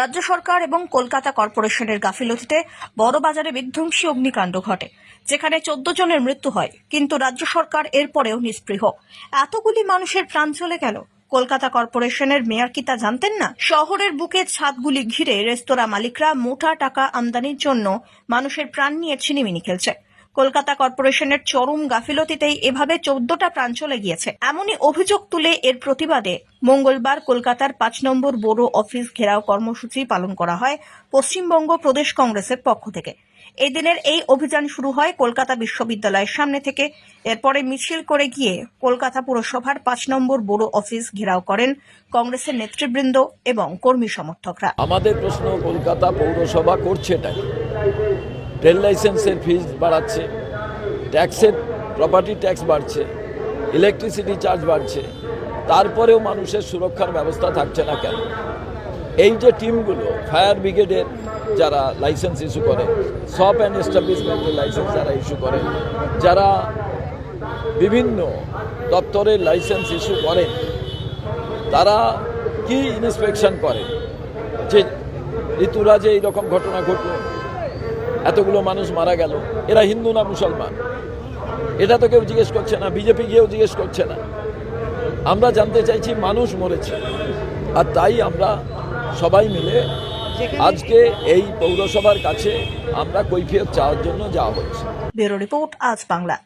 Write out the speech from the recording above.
রাজ্য সরকার এবং কলকাতা কর্পোরেশনের গাফিলতিতে বড়বাজারে বিধ্বংসী অগ্নিকাণ্ড ঘটে, যেখানে চোদ্দ জনের মৃত্যু হয়, কিন্তু রাজ্য সরকার এরপরেও নিস্পৃহ। এতগুলি মানুষের প্রাণ চলে গেল। কলকাতা কর্পোরেশনের মেয়র কি তা জানতেন না? শহরের বুকে ছাদগুলি ঘিরে রেস্তোরাঁ মালিকরা মোটা টাকা আমদানির জন্য মানুষের প্রাণ নিয়ে ছিনিমিনি খেলছে। কলকাতা কর্পোরেশনের চরম গাফিলতিতেই এভাবে চোদ্দটা প্রাণ চলে গিয়েছে। এমনই অভিযোগ তুলে এর প্রতিবাদে মঙ্গলবার কলকাতার পাঁচ নম্বর বড় অফিস ঘেরাও কর্মসূচি পালন করা হয় পশ্চিমবঙ্গ প্রদেশ কংগ্রেসের পক্ষ থেকে। এদিনের এই অভিযান শুরু হয় কলকাতা বিশ্ববিদ্যালয়ের সামনে থেকে। এরপরে মিছিল করে গিয়ে কলকাতা পুরসভার পাঁচ নম্বর বড় অফিস ঘেরাও করেন কংগ্রেসের নেতৃবৃন্দ এবং কর্মী সমর্থকরা। আমাদের প্রশ্ন, কলকাতা পৌরসভা করছে ট্রেন লাইসেন্সের ফিজ বাড়াচ্ছে ট্যাক্সের প্রপার্টি ট্যাক্স বাড়ছে ইলেকট্রিসিটি চার্জ বাড়ছে, তারপরেও মানুষের সুরক্ষার ব্যবস্থা থাকছে না কেন? এই যে টিমগুলো ফায়ার ব্রিগেডের যারা লাইসেন্স ইস্যু করে শপ অ্যান্ড এস্টাবলিশমেন্টের লাইসেন্স যারা ইস্যু করে, যারা বিভিন্ন দপ্তরের লাইসেন্স ইস্যু করেন তারা কি ইন্সপেকশন করে? যে ঋতুরাজে এইরকম ঘটনা ঘটল এতগুলো মানুষ মারা গেল। এরা হিন্দু না মুসলমান? এটা তো কেউ জিজ্ঞেস করছে না বিজেপি গিয়েও জিজ্ঞেস করছে না। আমরা জানতে চাইছি মানুষ মরেছে। আর তাই আমরা সবাই মিলে আজকে এই পৌরসভার কাছে আমরা কৈফিয়ত চাওয়ার জন্য যাওয়া হচ্ছে। ব্যুরো রিপোর্ট আজ বাংলা।